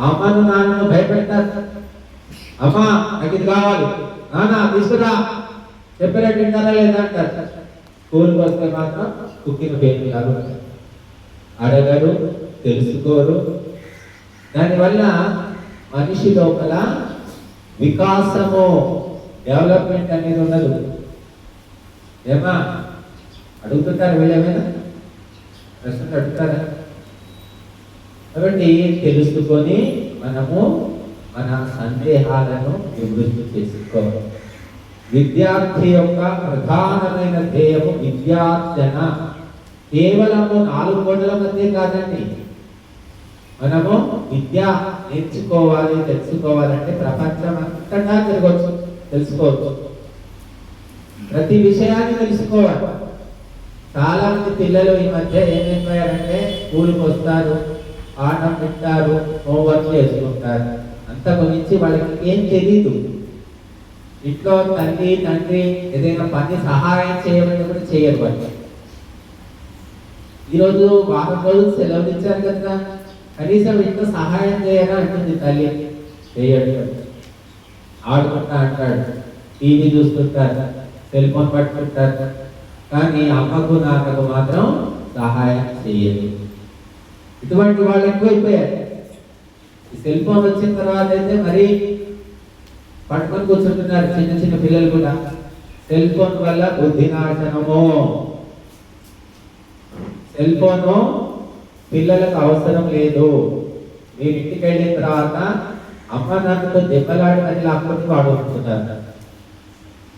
అమ్మను నాన్నను భయపెట్టారు అమ్మ నాకు ఇది కావాలి. నాన్న తీసుకురా. చెప్పినట్టు వింటారా లేదా అంటారు. స్కూల్కి వస్తే మాత్రం కుక్కిన పేరు కాదు. అడగరు తెలుసుకోరు. దానివల్ల మనిషి లోపల వికాసము డెవలప్మెంట్ అనేది ఉండదు. ఏమా అడుగుతుంటారు వీళ్ళేమైనా ప్రశ్నలు అడుగుతారా? కాబట్టి తెలుసుకొని మనము మన సందేహాలను నివృత్తి చేసుకోవాలి. విద్యార్థి యొక్క ప్రధానమైన ధ్యేయము విద్యార్జన. కేవలము నాలుగు గంటల మధ్య కాదండి. మనము విద్య నేర్చుకోవాలి తెలుసుకోవాలంటే ప్రపంచం అంతటా తిరగచ్చు తెలుసుకోవచ్చు. ప్రతి విషయాన్ని తెలుసుకోవాలి. చాలా మంది పిల్లలు ఈ మధ్య ఏమైపోయారంటే స్కూల్కి వస్తారు ఆనం వింటారు హోంవర్క్ చేసుకుంటారు. అంత గురించి వాళ్ళకి ఏం తెలియదు ఇంట్లో తల్లి తండ్రి ఏదైనా పని సహాయం చేయమని కూడా చేయరు వాళ్ళు. ఈరోజు వారం రోజులు సెలవులు ఇచ్చారు కదా. కనీసం ఇంట్లో సహాయం చేయరా అంటుంది తల్లి. చేయడు. ఆడుకుంటా అంటాడు. టీవీ చూస్తుంటారు. సెల్ ఫోన్ పట్టుకుంటారు. కానీ అమ్మకు నాన్నకు మాత్రం ఇటువంటి వాళ్ళు ఎక్కువైపోయారు. ఈ సెల్ ఫోన్ వచ్చిన తర్వాత అయితే మరి పట్టుకొని కూర్చుంటున్నారు చిన్న చిన్న పిల్లలు కూడా. సెల్ ఫోన్ వల్ల బుద్ధి నాశనము సెల్ ఫోన్ పిల్లలకు అవసరం లేదు. మీరు ఇంటికి వెళ్ళిన తర్వాత అమ్మ నాన్నతో దెబ్బలాడి మరి లాక్కొని వాడుకుంటున్నారు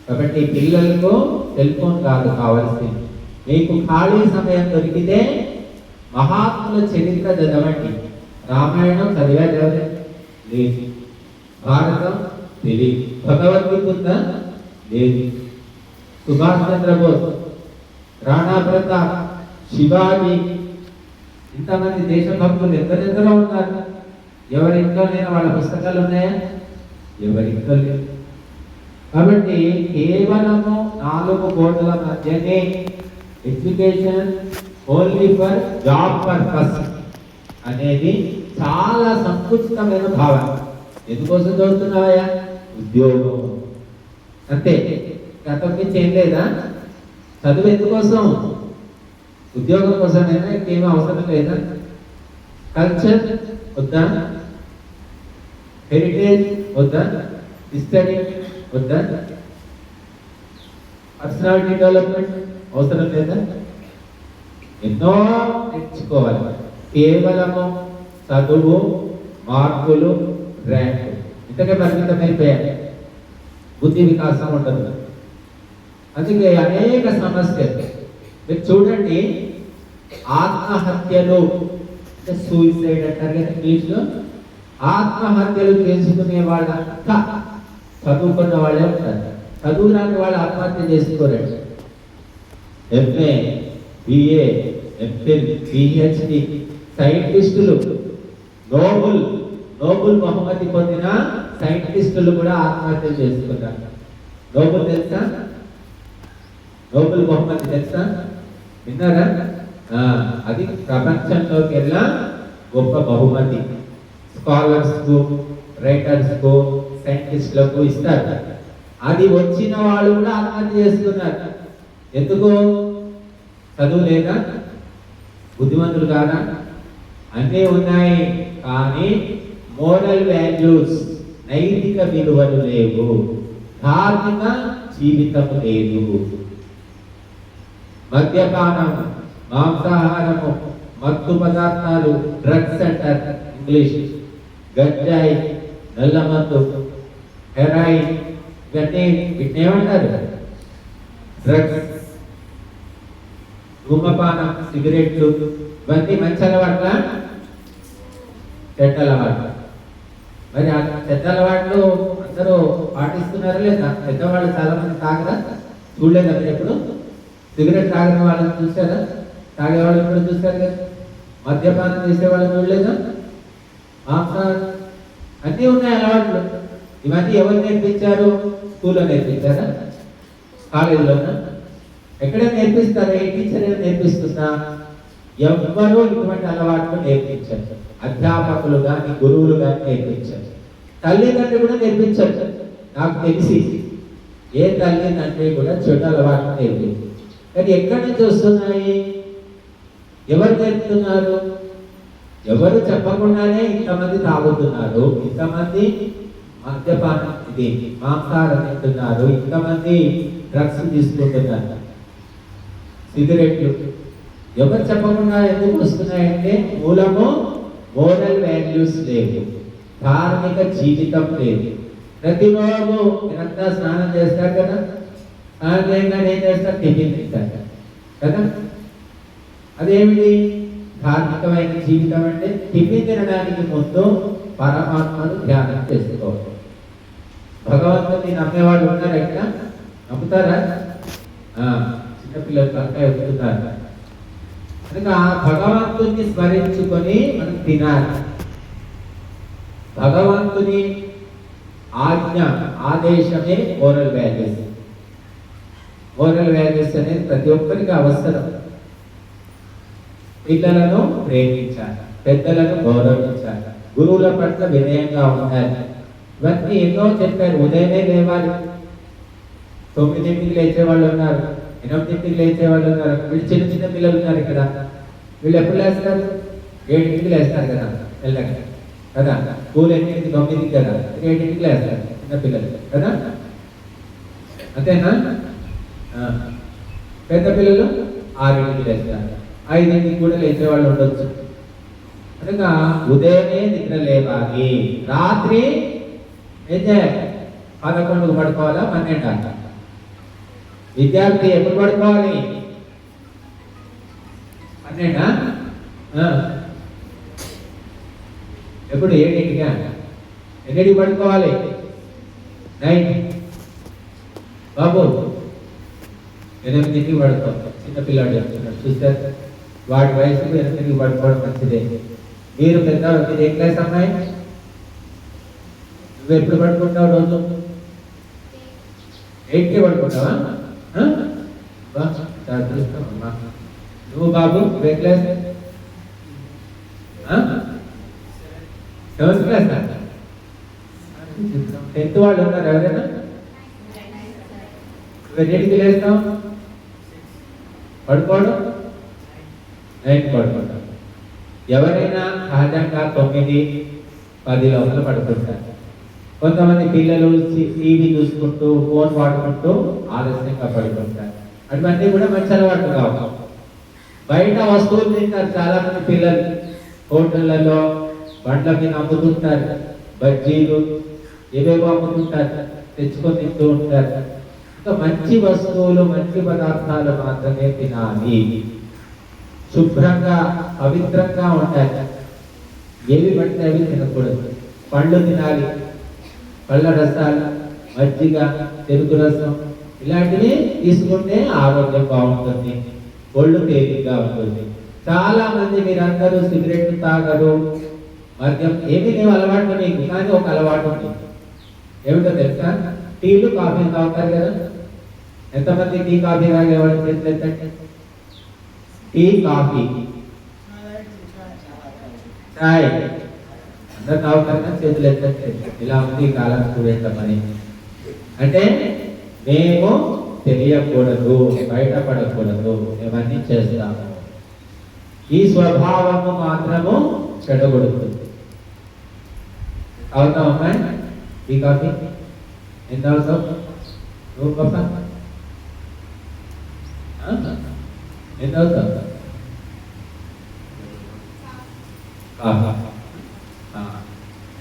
కాబట్టి పిల్లలకు సెల్ ఫోన్ కాదు కావాల్సింది. మీకు ఖాళీ సమయం దొరికితే మహాత్ముల చరిత్ర చదవండి. రామాయణం చదివారు ఎవరు లేదు. భారతం తెలియదు. భగవద్గీత ఉందా? లేదు. సుభాష్ చంద్రబోస్ రాణా ప్రతాప్ శివాజీ ఇంతమంది దేశభక్తులు ఎందరెందరో ఉన్నారు? ఎవరి ఇంట్లో లేని వాళ్ళ పుస్తకాలు ఉన్నాయా? ఎవరి ఇంట్లో లేవు. కాబట్టి కేవలము నాలుగు కోట్ల మధ్యనే education only for job purpose అనేది చాలా సంకుచితమైన భావన. ఎందుకోసం చదువుతున్నావయ్యా? ఉద్యోగం. అంతే. గతం నుంచి ఏం లేదా? చదువు ఎందుకోసం? ఉద్యోగం కోసమైనా ఇంకేమీ అవసరం లేదా? కల్చర్ వద్దా? హెరిటేజ్ వద్దా? హిస్టరీ వద్దా? పర్సనాలిటీ డెవలప్మెంట్ అవసరం లేదా? ఎన్నో నేర్చుకోవాలి. కేవలము చదువు మార్కులు ర్యాంకు. ఇంతకే పరిమితం అయిపోయాయి బుద్ధి వికాసం ఉండదు. అందుకే అనేక సమస్యలు. మీరు చూడండి ఆత్మహత్యలు. సూసైడ్ అంటారు కదా ఇంగ్లీష్లో. ఆత్మహత్యలు చేసుకునే వాళ్ళంతా చదువుకున్న వాళ్ళే ఉంటారు. చదువురాని వాళ్ళు ఆత్మహత్య చేసుకోరండి. ఎంఏ బిఏ ఎంఫిల్ పిహెచ్డి సైంటిస్టులు. నోబుల్ నోబుల్ బహుమతి పొందిన సైంటిస్టులు కూడా ఆత్మహత్య చేసుకున్నారు. నోబుల్ తెలుసా? నోబుల్ బహుమతి తెలుసా? విన్నారా? అది ప్రపంచంలోకి వెళ్ళిన గొప్ప బహుమతి. స్కాలర్స్కు రైటర్స్కు సైంటిస్టులకు ఇస్తారు. అది వచ్చిన వాళ్ళు కూడా ఆత్మహత్య చేస్తున్నారు ఎందుకు? చదువు లేదా? బుద్ధిమంతులు కాదా అన్నీ ఉన్నాయి కానీ మోరల్ వాల్యూస్ నైతిక విలువలు లేవు. ధార్మిక జీవితం లేదు. మద్యపానం మాంసాహారము మత్తు పదార్థాలు డ్రగ్స్ అంటారు ఇంగ్లీష్. గంజాయి నల్ల మందు హెరాయిన్ ఇవన్నీ వీటిని ఏమంటారు? డ్రగ్స్ ధూమపానం సిగరెట్లు ఇవన్నీ మంచి అలవాట్ల చెడ్డ అలవాట్లు మరి ఆ చెడ్డ అలవాట్లు అందరూ పాటిస్తున్నారా లేదా? పెద్దవాళ్ళు చాలా మంది తాగరా? చూడలేదా మీరు ఎప్పుడు? సిగరెట్ తాగిన వాళ్ళని చూసారా తాగే వాళ్ళని కూడా చూసారు కదా. మద్యపానం చేసే వాళ్ళని చూడలేదా? మాంసాహారం అన్నీ ఉన్నాయి అలవాట్లు. ఇవన్నీ ఎవరు నేర్పించారు? స్కూల్లో నేర్పించారా? కాలేజీలోనా? ఎక్కడ నేర్పిస్తారు? ఏ టీచర్ నేర్పిస్తున్నా? ఎవ్వరూ ఇటువంటి అలవాట్లు నేర్పించారు. అధ్యాపకులు కానీ గురువులు కానీ నేర్పించారు. తల్లిదండ్రులు కూడా నేర్పించారు. నాకు తెలిసి ఏ తల్లిదండ్రి కూడా చెడు అలవాట్లు నేర్పించరు. కానీ ఎక్కడి నుంచి వస్తున్నాయి? ఎవరు నేర్పుతున్నారు? ఎవరు చెప్పకుండానే ఇంతమంది తాగుతున్నారు. ఇంతమంది మద్యపానం ఇది మాంసాహారం తింటున్నారు. ఇంతమంది డ్రగ్స్ తీసుకుంటున్నారు. సిగరెట్లు. ఎవరు చెప్పకుండా ఎందుకు వస్తున్నాయంటే మూలము మోరల్ వాల్యూస్ లేవు. ధార్మిక జీవితం లేదు. ప్రతిరోజు నేనంతా స్నానం చేస్తారు కదా? స్నానం చేయగానే ఏం చేస్తారు? టిఫిన్ తింటారు కదా? అదేమిటి? ధార్మికమైన జీవితం అంటే టిఫిన్ తినడానికి ముందు పరమాత్మను ధ్యానం చేసుకోవాలి భగవంతుని నమ్మేవాళ్ళు ఉన్నారా ఇక్కడ? నమ్ముతారా? ఆ, చిన్నపిల్లలు పక్క కనుక భగవంతుని స్మరించుకొని మనం తినాలి. భగవంతుని ఆజ్ఞ ఆదేశమే ఓరల్ వాల్యూస్ ఓరల్ వాల్యూస్ అనేది ప్రతి ఒక్కరికి అవసరం. పిల్లలను ప్రేమించాలి పెద్దలను గౌరవించాలి గురువుల పట్ల వినయంగా ఉండాలి. ఇవన్నీ ఎన్నో చెప్పారు. ఉదయమే లేవాలి. తొమ్మిదింటికి లేచే వాళ్ళు ఉన్నారు. ఎనిమిదింటికి లేచే వాళ్ళు ఉన్నారు. వీళ్ళు చిన్న చిన్న పిల్లలు ఉన్నారు ఇక్కడ. వీళ్ళు ఎప్పుడు లేస్తారు? ఏడింటికి లేస్తారు కదా వెళ్ళగా కదా? స్కూల్ ఎన్నింటికి తొమ్మిదికి కదా? ఏడింటికి లేస్తారు చిన్న పిల్లలు కదా? అంతేనా? పెద్ద పిల్లలు ఆరింటికి లేస్తారు. ఐదింటికి కూడా లేచే వాళ్ళు ఉండొచ్చు. కనుక ఉదయమే నిద్ర లేవాలి. రాత్రి ఏం చేయాలి? పదకొండుకు పడుకోవాలా? పన్నెండు అంటారు విద్యార్థి ఎప్పుడు పడుకోవాలి? పన్నెండా. ఎప్పుడు? ఏడింటిగా ఎన్నింటికి పడుకోవాలి? నైట్ బాబు ఎనిమిదింటికి పడుకోవాలి. చిన్నపిల్లాడు చెప్తున్నాడు చూస్తారు వాడి వయసుకు ఎనిమిదింటికి పడుకోవడం మంచిదే. మీరు పెద్ద మీరు ఏ క్లాస్ అమ్మాయి? నువ్వు ఎప్పుడు పడుకుంటావు రోజు? ఎయిట్కి పడుకుంటావా? ఆ? నువ్వు బాబు ఏ క్లాస్ సెవెంత్ క్లాస్ టెన్త్ వాళ్ళు ఉన్నారు ఎవరైనా? నువ్వు ఎన్నింటికి లేస్తావు పడుకోవడం నైట్ పడుకుంటాం. ఎవరైనా సహజంగా తొమ్మిది పది లోపల పడుకుంటారు. కొంతమంది పిల్లలు టీవీ చూసుకుంటూ ఫోన్ వాడుకుంటూ ఆలస్యంగా పడుకుంటారు. అటువంటి కూడా మంచి అలవాటు కావు బయట వస్తువులు తింటారు చాలా మంది పిల్లలు. హోటళ్ళలో బండ్ల మీద అమ్ముతుంటారు. బజ్జీలు ఏవేవో అమ్ముతుంటారు. తెచ్చుకొని తింటూ ఉంటారు. ఇంకా మంచి వస్తువులు మంచి పదార్థాలు మాత్రమే తినాలి. శుభ్రంగా పవిత్రంగా ఉండాలి. ఏవి పడితే అవి తినకూడదు. పండ్లు తినాలి. పళ్ళ రసాలు మజ్జిగ చెరుకు రసం ఇలాంటివి తీసుకుంటే ఆరోగ్యం బాగుంటుంది ఒళ్ళు తేలిగ్గా ఉంటుంది. చాలా మంది మీరందరూ సిగరెట్ తాగరు. మద్యం ఏమీ లేవు అలవాటు మీకు కానీ ఒక అలవాటు ఉంది. ఏమిటో తెలుసా? టీలు కాఫీ తాగుతారు కదా. ఎంతమంది టీ కాఫీ తాగేవాళ్ళు చేతులు ఎత్తండి టీ కాఫీ. చాయ్. అందరు తాగుతారు కానీ చేతులు ఎత్తండి ఇలా ఉంది కాలం స్టూడెంట్ అంటే మేము తెలియకూడదు బయటపడకూడదు ఇవన్నీ చేస్తాము. ఈ స్వభావము మాత్రము చెడగొడుతుంది. అవుతావు అమ్మాయి? ఈ కాఫీ? ఎంత అవుతావు? నువ్వు పాప ఎంత అవుతావు? కాఫీ.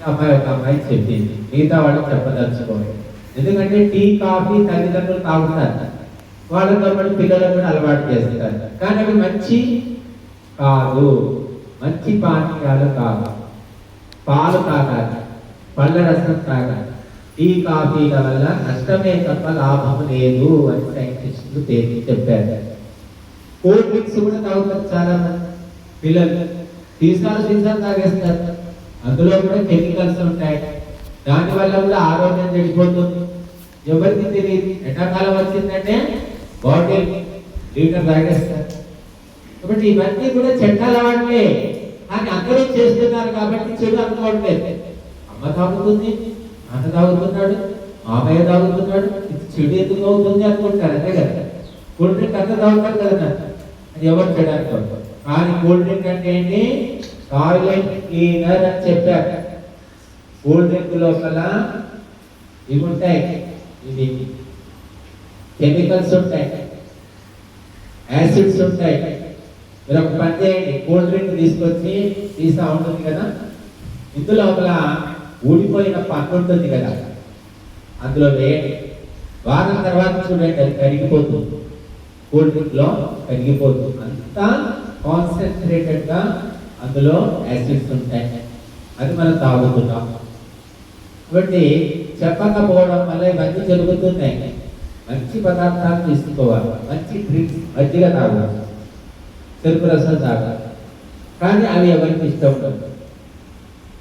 అమ్మాయి ఒక అమ్మాయి చెప్పింది మిగతా వాళ్ళకి చెప్పదలుచుకోవాలి ఎందుకంటే టీ కాఫీ తల్లిదండ్రులు తాగుతారు. వాళ్ళతో పాటు పిల్లలకు కూడా అలవాటు చేస్తారు. కానీ అవి మంచి కాదు. మంచి పానీయాలు కాదు. పాలు తాగాలి. పళ్ళ రసం తాగాలి. టీ కాఫీల వల్ల నష్టమే తప్ప లాభం లేదు అని సైంటిస్టులు తేల్చి చెప్పారు. కోల్డ్ డ్రింక్స్ కూడా తాగుతారు చాలా మంది పిల్లలు. సీసాలు సీసాలు తాగేస్తారు. అందులో కూడా కెమికల్స్ ఉంటాయి. దానివల్ల కూడా ఆరోగ్యం చెడిపోతుంది. ఎవరికి తెలియదు. ఎండాకాలం వచ్చిందంటే బాటిల్ లీటర్ తాగేస్తారు. కాబట్టి ఇవన్నీ కూడా చెడ్డ అలవాట్లే కానీ అందరూ చేస్తున్నారు కాబట్టి చెడు అనుకోవట్లేదు అమ్మ తాగుతుంది నాన్న తాగుతున్నాడు మామయ్య తాగుతున్నాడు ఇది చెడు ఎందుకు అవుతుంది అనుకుంటారు అంతే కదా? కూల్ డ్రింక్ అంతా తాగుతారు కదా అది ఎవరు చెడు అనుకోరు కానీ కూల్ డ్రింక్ అంటే ఏంటి? టాయిలెట్ క్లీనర్ అని చెప్పారు. కూల్ డ్రింక్ లోపల ఇవి ఉంటాయి. ఇది కెమికల్స్ ఉంటాయి. యాసిడ్స్ ఉంటాయి. మీరు ఒక పని చేయండి. కూల్ డ్రింక్ తీసుకొచ్చి తీసా ఉంటుంది కదా? ఇందులో లోపల ఊడిపోయిన పన్ను ఉంటుంది కదా? అందులో వేయండి. వారం తర్వాత చూడండి అది కరిగిపోతుంది. కూల్ డ్రింక్లో కరిగిపోతుంది. అంతా కాన్సన్ట్రేటెడ్గా అందులో యాసిడ్స్ ఉంటాయి. అది మనం తాగుతున్నాం. కాబట్టి చెప్పకపోవడం వల్ల ఇవన్నీ జరుగుతున్నాయి. మంచి పదార్థాలు తీసుకోవాలి. మంచి డ్రింక్స్ మజ్జిగ తాగాలి. చెరుకు రసం తాగాలి. కానీ అవి ఎవరికి ఇష్టం ఉండదు.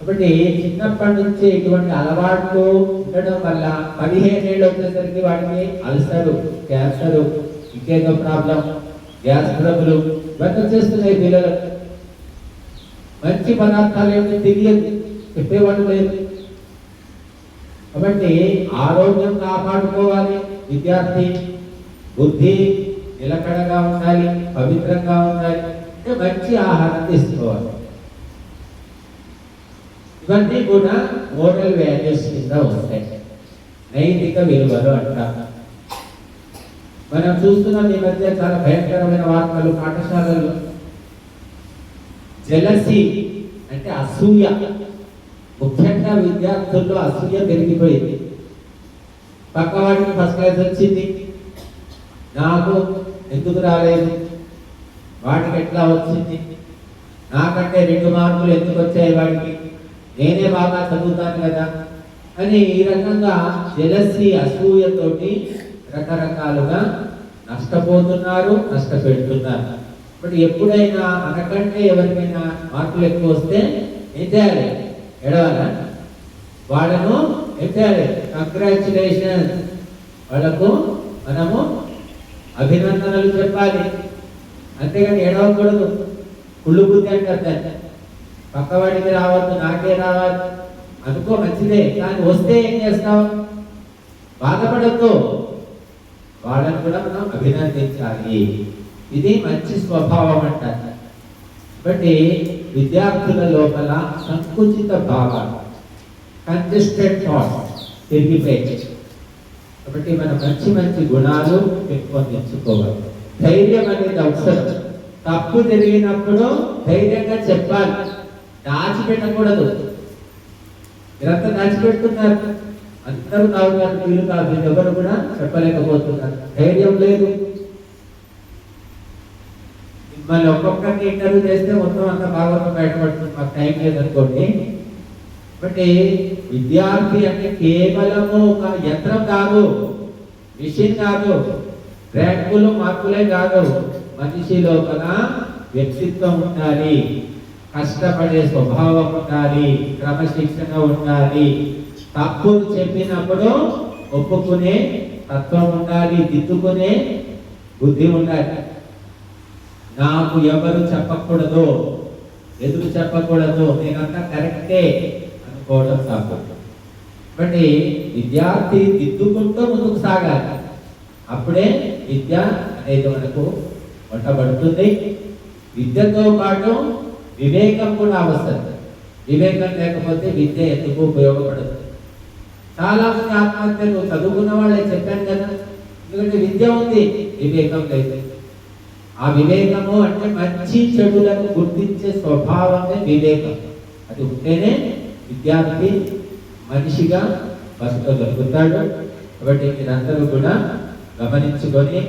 కాబట్టి చిన్నప్పటి నుంచి ఇటువంటి అలవాట్లు ఉండడం వల్ల పదిహేను ఏళ్ళు వచ్చేసరికి వాడికి అల్సరు క్యాన్సరు ఇంకేదో ప్రాబ్లం గ్యాస్ ట్రబుల్ ఇవన్నీ వచ్చేస్తున్నాయి పిల్లలకు. మంచి పదార్థాలు ఏమిటి తెలియదు. చెప్పేవాడు లేదు కాబట్టి ఆరోగ్యం కాపాడుకోవాలి. విద్యార్థి బుద్ధి నిలకడగా ఉండాలి పవిత్రంగా ఉండాలి. అంటే మంచి ఆహారం తీసుకోవాలి. ఇవన్నీ కూడా మోరల్ వాల్యూస్ కింద వస్తాయి నైతిక విలువలు అంటాం. మనం చూస్తున్నాం ఈ మధ్య చాలా భయంకరమైన వార్తలు పాఠశాలల్లో. జలసి అంటే అసూయ. ముఖ్యంగా విద్యార్థుల్లో అసూయ పెరిగిపోయింది. పక్కవాడికి ఫస్ట్ క్లాస్ వచ్చింది. నాకు ఎందుకు రాలేదు? వాడికి ఎట్లా వచ్చింది? నాకంటే రెండు మార్కులు ఎందుకు వచ్చాయి వాడికి? నేనే బాగా చదువుతాను కదా? అని ఈ రకంగా జలసి అసూయతోటి రకరకాలుగా నష్టపోతున్నారు నష్టపెడుతున్నారు. బట్ ఎప్పుడైనా మనకంటే ఎవరికైనా మార్కులు ఎక్కువ వస్తే ఏం చేయాలి? ఎడవాలా వాళ్ళను ఏం చేయాలి? కంగ్రాచులేషన్ వాళ్ళకు మనము అభినందనలు చెప్పాలి. అంతేగాని ఎడవకూడదు కుళ్ళు బుద్ధి అంటారు దాన్ని. పక్కవాడికి రావద్దు నాకే రావద్దు. అనుకో మంచిదే. కానీ వస్తే ఏం చేస్తావు? బాధపడద్దు. వాళ్ళని కూడా మనం అభినందించాలి. ఇది మంచి స్వభావం అంటారు. కాబట్టి విద్యార్థుల లోపల సంకుచిత భావాలు కంజెస్టెడ్ థాట్ తిరిగిపోయి కాబట్టి మనం మంచి మంచి గుణాలు పెంపొందించుకోవాలి ధైర్యం అనేది అవసరం. తప్పు జరిగినప్పుడు ధైర్యంగా చెప్పాలి. దాచిపెట్టకూడదు. మీరంతా దాచిపెడుతున్నారు. అందరూ కాదు వీళ్ళు కాదు ఎవరు కూడా చెప్పలేకపోతున్నారు. ధైర్యం లేదు. మళ్ళీ ఒక్కొక్కరికి ఇంటర్వ్యూ చేస్తే మొత్తం అంత భాగవతం బయటపడుతుంది. మాకు టైం లేదనుకోండి. ఒకటి విద్యార్థి అంటే కేవలము ఒక యంత్రం కాదు. మిషన్ కాదు. ర్యాంకులు మార్కులే కాదు. మనిషి లోపల వ్యక్తిత్వం ఉండాలి. కష్టపడే స్వభావం ఉండాలి. క్రమశిక్షణ ఉండాలి. తప్పులు చెప్పినప్పుడు ఒప్పుకునే తత్వం ఉండాలి. దిద్దుకునే బుద్ధి ఉండాలి. నాకు ఎవరు చెప్పకూడదు ఎదురు చెప్పకూడదు నేనంతా కరెక్టే అనుకోవడం కాకూడదు కాబట్టి విద్యార్థి దిద్దుకుంటూ ముందుకు సాగాలి. అప్పుడే విద్య అనేది మనకు వంటబడుతుంది. విద్యతో పాటు వివేకం కూడా అవసరం. వివేకం లేకపోతే విద్య ఎందుకు ఉపయోగపడదు? చాలా మంది ఆత్మహత్యలు చదువుకున్న వాళ్ళే చెప్పాను కదా. ఎందుకంటే విద్య ఉంది వివేకం లేదు. ఆ వివేకము అంటే మంచి చెడులను గుర్తించే స్వభావమే వివేకం. అది ఉంటేనే విద్యార్థి మనిషిగా దొరుకుతాడు కాబట్టి మీరందరూ కూడా గమనించుకొని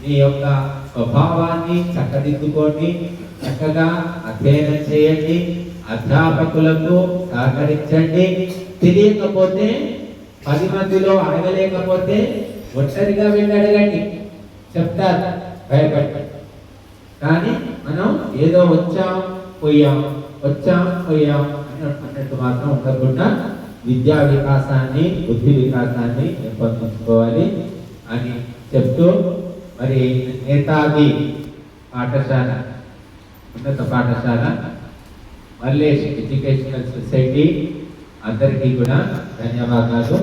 మీ యొక్క స్వభావాన్ని చక్కదిద్దుకోండి చక్కగా అధ్యయనం చేయండి. అధ్యాపకులకు సహకరించండి. తెలియకపోతే పది మందిలో అడగలేకపోతే ఒంటరిగా వెళ్ళి అడగండి. చెప్తారు. భయపడ్డాడు కానీ మనం ఏదో వచ్చాం పోయాం వచ్చాం పోయాం అని అన్నట్టు మాత్రం ఉండకుండా విద్యా వికాసాన్ని బుద్ధి వికాసాన్ని పెంపొందించుకోవాలి అని చెప్తూ మరి నేతాజీ పాఠశాల ఉన్నత పాఠశాల మల్లేష్ ఎడ్యుకేషనల్ సొసైటీ అందరికీ కూడా ధన్యవాదాలు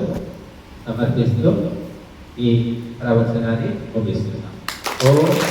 సమర్పిస్తూ ఈ ప్రవచనాన్ని ముగిస్తుంది 哦。